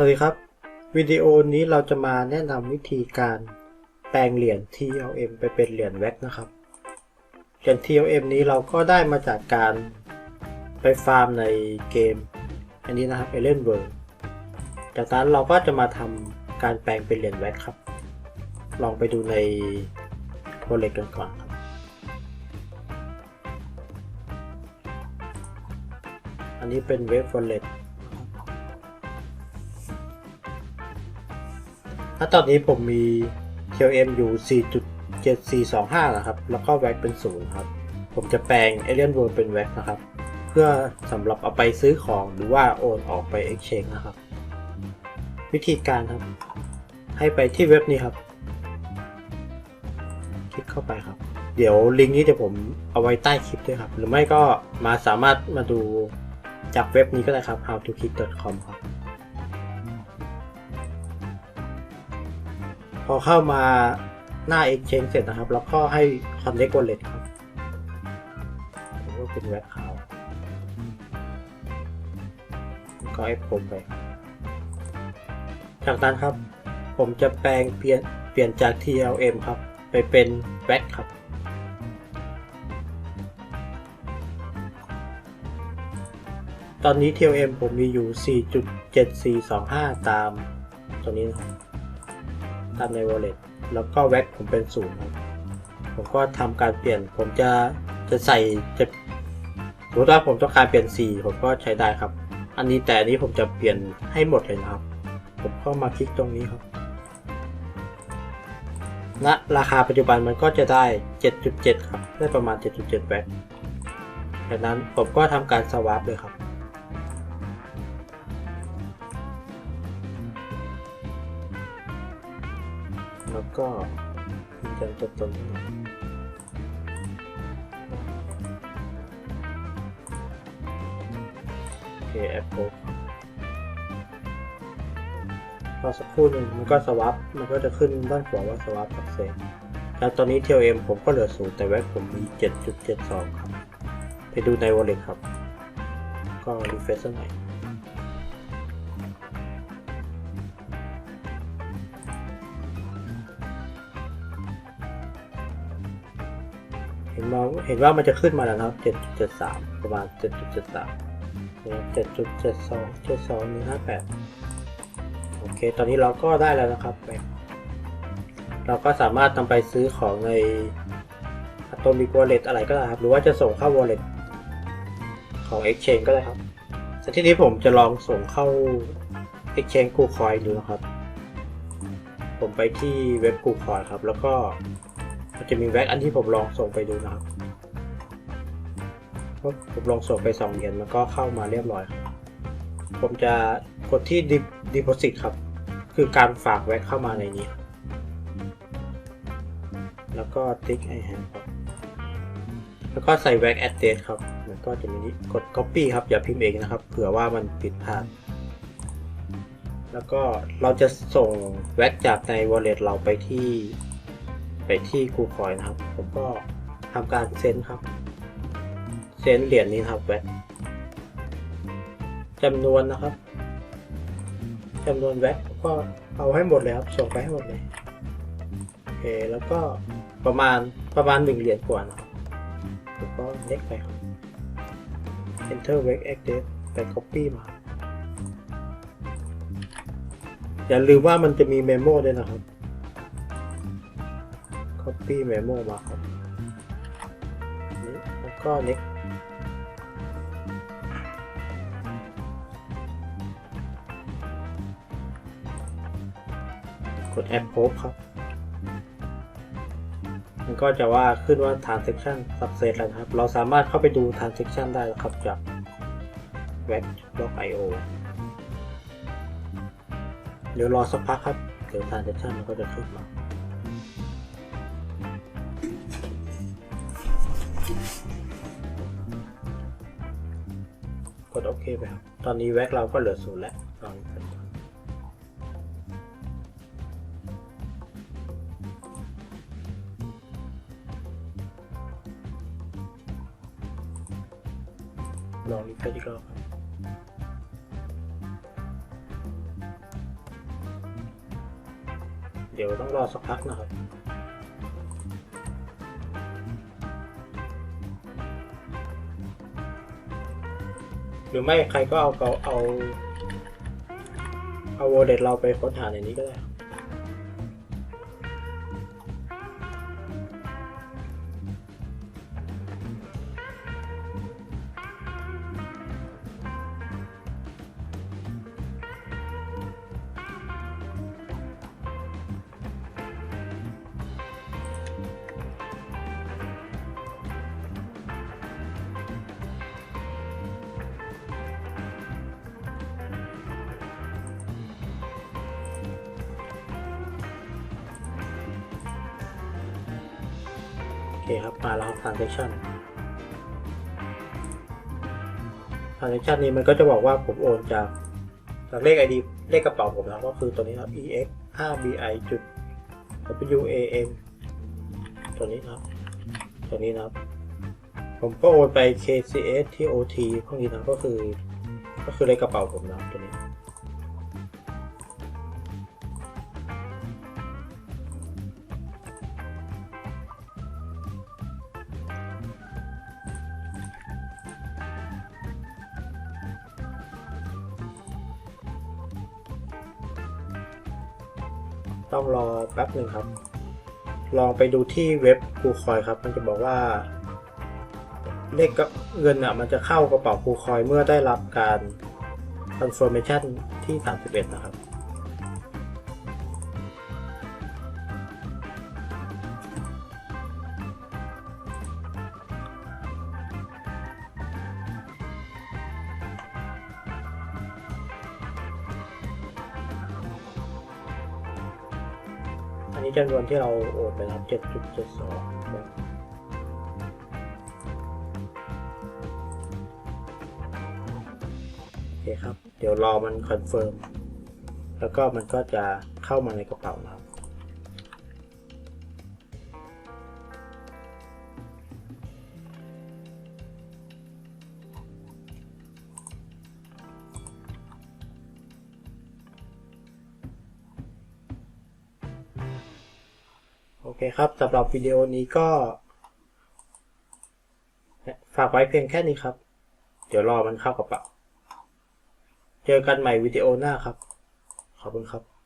สวัสดีครับ วิดีโอนี้เราจะมาแนะนำวิธีการแปลงเหรียญ TLM ไปเป็นเหรียญแว็กนะครับ เหรียญ TLM นี้เราก็ได้มาจากการไปฟาร์มในเกม อันนี้นะครับ Alien World จากนั้นเราก็จะมาทำการแปลงเป็นเหรียญแว็กครับ ลองไปดูในโปรเล็กกันก่อนครับอันนี้เป็นเว็บ wallet ถ้าตอนนี้ผมมี TLM อยู่ 4.7425 นะครับ แล้วก็แว็กเป็นศูนย์ครับ ผมจะแปลง Alien World เป็นแว็กนะครับ เพื่อสำหรับเอาไปซื้อของหรือว่าโอนออกไป Exchange นะครับ วิธีการครับ ให้ไปที่เว็บนี้ครับ คลิกเข้าไปครับ เดี๋ยวลิงก์นี้เดี๋ยวผมเอาไว้ใต้คลิปด้วยครับ หรือไม่ก็มาสามารถมาดูจากเว็บนี้ก็ได้ครับ howtokit.com ครับ พอเข้ามาหน้า Exchange เสร็จนะครับ แล้วก็ให้ Connect Wallet ครับผมก็เป็นเว็บเขาก็ให้ผมไป จากนั้นครับ ผมจะแปลงเปลี่ยนเปลี่ยนจาก TLM ครับ ไปเป็น w a c ครับตอนนี้ TLM ผมมีอยู่ 4.7425 ตามตัวนี้นะครับ ตามใน wallet แล้วก็แว็กผมเป็นศูนย์ครับผมก็ทำการเปลี่ยน ผมจะจะใส่จะสมมติว่าผมต้องการเปลี่ยนสีผมก็ใช้ได้ครับ อันนี้แต่อันนี้ผมจะเปลี่ยนให้หมดเลยนะครับ ผมเข้ามาคลิกตรงนี้ครับณราคาปัจจุบันมันก็จะได้ 7.7 ครับ ได้ประมาณ 7.7แว็กจากนั้นผมก็ทำการสวาปเลยครับ แล้วก็ยืนยันตัวตนน่อยโอเคแอปโพสพอสักครู่หนึ่งมันก็สวับมันก็จะขึ้นด้านขวาว่าสวับสักเซสแล้วตอนนี้ TLM ผมก็เหลือศูนย์แต่แว็กผมมี 7.72 ครับ ไปดูใน wallet ครับ ก็รีเฟรชสักหน่อย เห็นว่าเห็นว่ามันจะขึ้นมาแล้วนะครับ 7.73 ประมาณ 7.73 7.72 72 158 โอเค ตอนนี้เราก็ได้แล้วนะครับ เราก็สามารถนำไปซื้อของใน Atomic Wallet อะไรก็ได้ครับ หรือว่าจะส่งเข้า Wallet ของ Exchange ก็ได้ครับแต่ที่นี้ผมจะลองส่งเข้า Exchange g o c o i n ดูนะครับ ผมไปที่เว็บ g o c o i n ครับ แล้วก็ มันจะมีแว็กอันที่ผมลองส่งไปดูนะครับผมลองส่งไปสองเหรียญมันก็เข้ามาเรียบร้อยครับผมจะกดที่ deposit ครับ คือการฝากแว็กเข้ามาในนี้ แล้วก็ติ๊กไอแฮนครับ แล้วก็ใส่แว็ก address ครับมันก็จะมีนี้กด copy ครับ อย่าพิมพ์เองนะครับ เผื่อว่ามันผิดพลาด แล้วก็เราจะส่งแว็กจากใน wallet เราไปที่ ไปที่กูคอยนะครับ ผมก็ทำการเซ็นครับ เซ็นเหรียญนี้ครับแว็กจำนวนนะครับจำนวนแว็กก็เอาให้หมดเลยครับ ส่งไปให้หมดเลยโอเคแล้วก็ประมาณประมาณหนึ่งเหรียญกว่านะครับผมก็เล็กไปครับ enter w e c address ไป copy มา อย่าลืมว่ามันจะมีเมมโมด้วยนะครับ copy memo มาครับนี่แล้วก็ next กด add post ครับ มันก็จะว่าขึ้นว่า transaction success แล้วนะครับ เราสามารถเข้าไปดู transaction ได้ครับจาก web.io เดี๋ยวรอสักพักครับ เดี๋ยว transaction มันก็จะขึ้นมา ดโอเคไปครับ ตอนนี้แว็กเราก็เหลือศูนย์แล้วลองกันลองรีเฟรชอีกรอบบเดี๋ยวต้องรอสักพักนะครับ หรือไม่ใครก็เอาเอาเอาเอาโวเดตเราไปค้นหาในนี้ก็ได้ เคครับมาแล้ว transaction transaction นี้มันก็จะบอกว่าผมโอนจากจากเลข ID เลขกระเป๋าผมนะก็คือตัวนี้ครับ ex 5 bi จุด wam ตัวนี้ครับ ตัวนี้นะครับ ผมก็โอนไป kcs ที่ ot พวกนี้นะก็คือ ก็คือเลขกระเป๋าผมนะตัวนี้ ต้องรอแป๊บหนึ่งครับ ลองไปดูที่เว็บคูคอยครับ มันจะบอกว่าเลขเงินอะมันจะเข้ากระเป๋าคูคอยเมื่อได้รับการ confirmation ที่ 31 นะครับ นนี้จำนวนที่เราโอนไปแล้ว7.72ครับโอเคครับ เดี๋ยวรอมันคอนเฟิร์ม แล้วก็มันก็จะเข้ามาในกระเป๋านะครับ เคครับสำหรับวิดีโอนี้ก็ ฝากไว้เพียงแค่นี้ครับ เดี๋ยวรอมันเข้ากระเป๋า เจอกันใหม่วิดีโอหน้าครับ ขอบคุณครับ